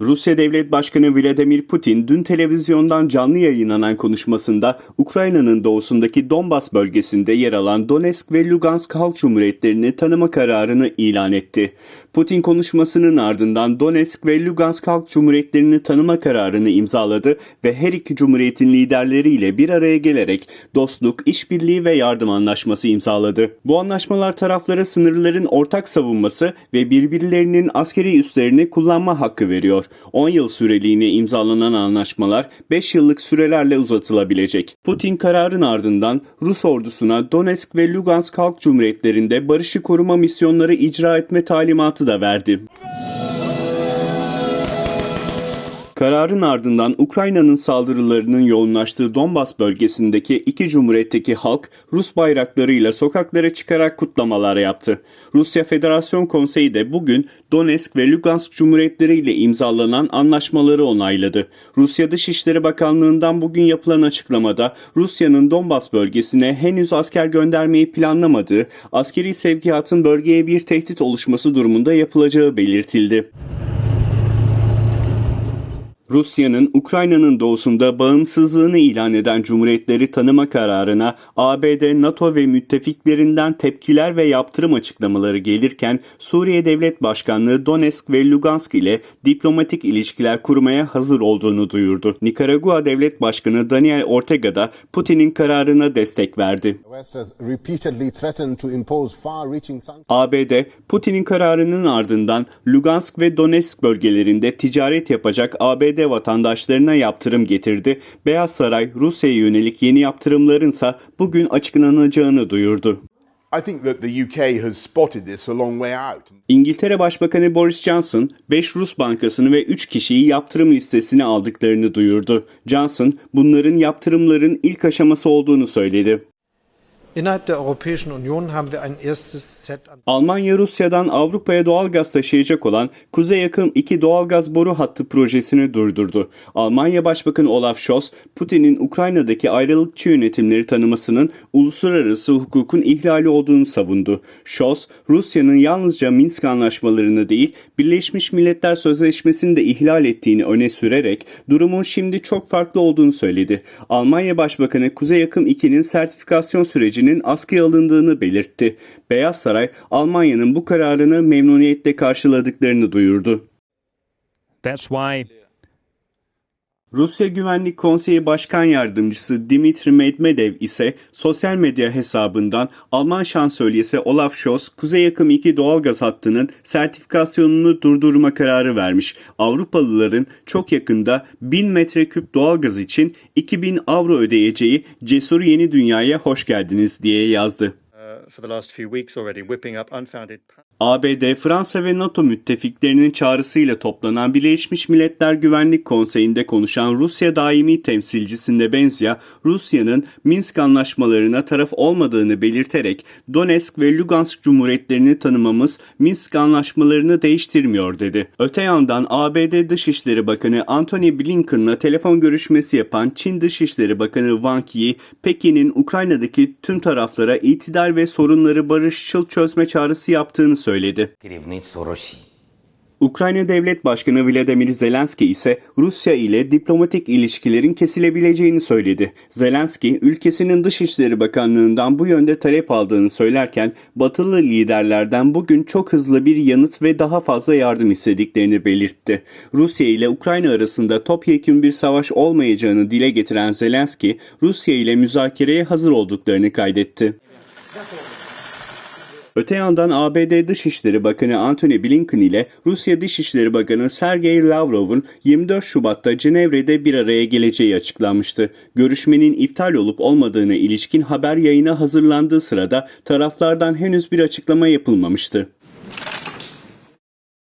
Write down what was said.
Rusya Devlet Başkanı Vladimir Putin dün televizyondan canlı yayınlanan konuşmasında Ukrayna'nın doğusundaki Donbas bölgesinde yer alan Donetsk ve Lugansk Halk Cumhuriyetlerini tanıma kararını ilan etti. Putin konuşmasının ardından Donetsk ve Lugansk Halk Cumhuriyetlerini tanıma kararını imzaladı ve her iki cumhuriyetin liderleriyle bir araya gelerek dostluk, işbirliği ve yardım anlaşması imzaladı. Bu anlaşmalar taraflara sınırların ortak savunması ve birbirlerinin askeri üslerini kullanma hakkı veriyor. 10 yıl süreliğine imzalanan anlaşmalar 5 yıllık sürelerle uzatılabilecek. Putin kararın ardından Rus ordusuna Donetsk ve Lugansk Halk Cumhuriyetlerinde barışı koruma misyonları icra etme talimatı da verdi. Kararın ardından Ukrayna'nın saldırılarının yoğunlaştığı Donbas bölgesindeki iki cumhuriyetteki halk Rus bayraklarıyla sokaklara çıkarak kutlamalar yaptı. Rusya Federasyon Konseyi de bugün Donetsk ve Lugansk Cumhuriyetleri ile imzalanan anlaşmaları onayladı. Rusya Dışişleri Bakanlığı'ndan bugün yapılan açıklamada Rusya'nın Donbas bölgesine henüz asker göndermeyi planlamadığı, askeri sevkiyatın bölgeye bir tehdit oluşması durumunda yapılacağı belirtildi. Rusya'nın Ukrayna'nın doğusunda bağımsızlığını ilan eden cumhuriyetleri tanıma kararına ABD, NATO ve müttefiklerinden tepkiler ve yaptırım açıklamaları gelirken Suriye Devlet Başkanlığı Donetsk ve Lugansk ile diplomatik ilişkiler kurmaya hazır olduğunu duyurdu. Nikaragua Devlet Başkanı Daniel Ortega da Putin'in kararına destek verdi. ABD, Putin'in kararının ardından Lugansk ve Donetsk bölgelerinde ticaret yapacak ABD vatandaşlarına yaptırım getirdi. Beyaz Saray, Rusya'ya yönelik yeni yaptırımlarınsa bugün açıklanacağını duyurdu. I think that the UK has spotted this a long way out. İngiltere Başbakanı Boris Johnson, 5 Rus bankasını ve 3 kişiyi yaptırım listesine aldıklarını duyurdu. Johnson, bunların yaptırımların ilk aşaması olduğunu söyledi. Almanya Rusya'dan Avrupa'ya doğalgaz taşıyacak olan Kuzey Yakın 2 doğalgaz boru hattı projesini durdurdu. Almanya Başbakanı Olaf Scholz, Putin'in Ukrayna'daki ayrılıkçı yönetimleri tanımasının uluslararası hukukun ihlali olduğunu savundu. Scholz, Rusya'nın yalnızca Minsk anlaşmalarını değil, Birleşmiş Milletler Sözleşmesi'ni de ihlal ettiğini öne sürerek durumun şimdi çok farklı olduğunu söyledi. Almanya Başbakanı Kuzey Yakın 2'nin sertifikasyon sürecinin askıya alındığını belirtti. Beyaz Saray, Almanya'nın bu kararını memnuniyetle karşıladıklarını duyurdu. that's why Rusya Güvenlik Konseyi Başkan Yardımcısı Dimitri Medvedev ise sosyal medya hesabından Alman şansölyesi Olaf Scholz, Kuzey Yakım 2 doğalgaz hattının sertifikasyonunu durdurma kararı vermiş. Avrupalıların çok yakında 1000 metreküp doğalgaz için 2000 avro ödeyeceği cesur yeni dünyaya hoş geldiniz diye yazdı. ABD, Fransa ve NATO müttefiklerinin çağrısıyla toplanan Birleşmiş Milletler Güvenlik Konseyi'nde konuşan Rusya daimi temsilcisinde Benzya, Rusya'nın Minsk anlaşmalarına taraf olmadığını belirterek Donetsk ve Lugansk cumhuriyetlerini tanımamız Minsk anlaşmalarını değiştirmiyor dedi. Öte yandan ABD Dışişleri Bakanı Antony Blinken'la telefon görüşmesi yapan Çin Dışişleri Bakanı Wang Yi, Pekin'in Ukrayna'daki tüm taraflara itidal ve sorunları barışçıl çözme çağrısı yaptığını söyledi söyledi. Ukrayna Devlet Başkanı Vladimir Zelenski ise Rusya ile diplomatik ilişkilerin kesilebileceğini söyledi. Zelenski, ülkesinin Dışişleri Bakanlığı'ndan bu yönde talep aldığını söylerken batılı liderlerden bugün çok hızlı bir yanıt ve daha fazla yardım istediklerini belirtti. Rusya ile Ukrayna arasında topyekun bir savaş olmayacağını dile getiren Zelenski, Rusya ile müzakereye hazır olduklarını kaydetti. Öte yandan ABD Dışişleri Bakanı Antony Blinken ile Rusya Dışişleri Bakanı Sergey Lavrov'un 24 Şubat'ta Cenevre'de bir araya geleceği açıklanmıştı. Görüşmenin iptal olup olmadığına ilişkin haber yayına hazırlandığı sırada taraflardan henüz bir açıklama yapılmamıştı.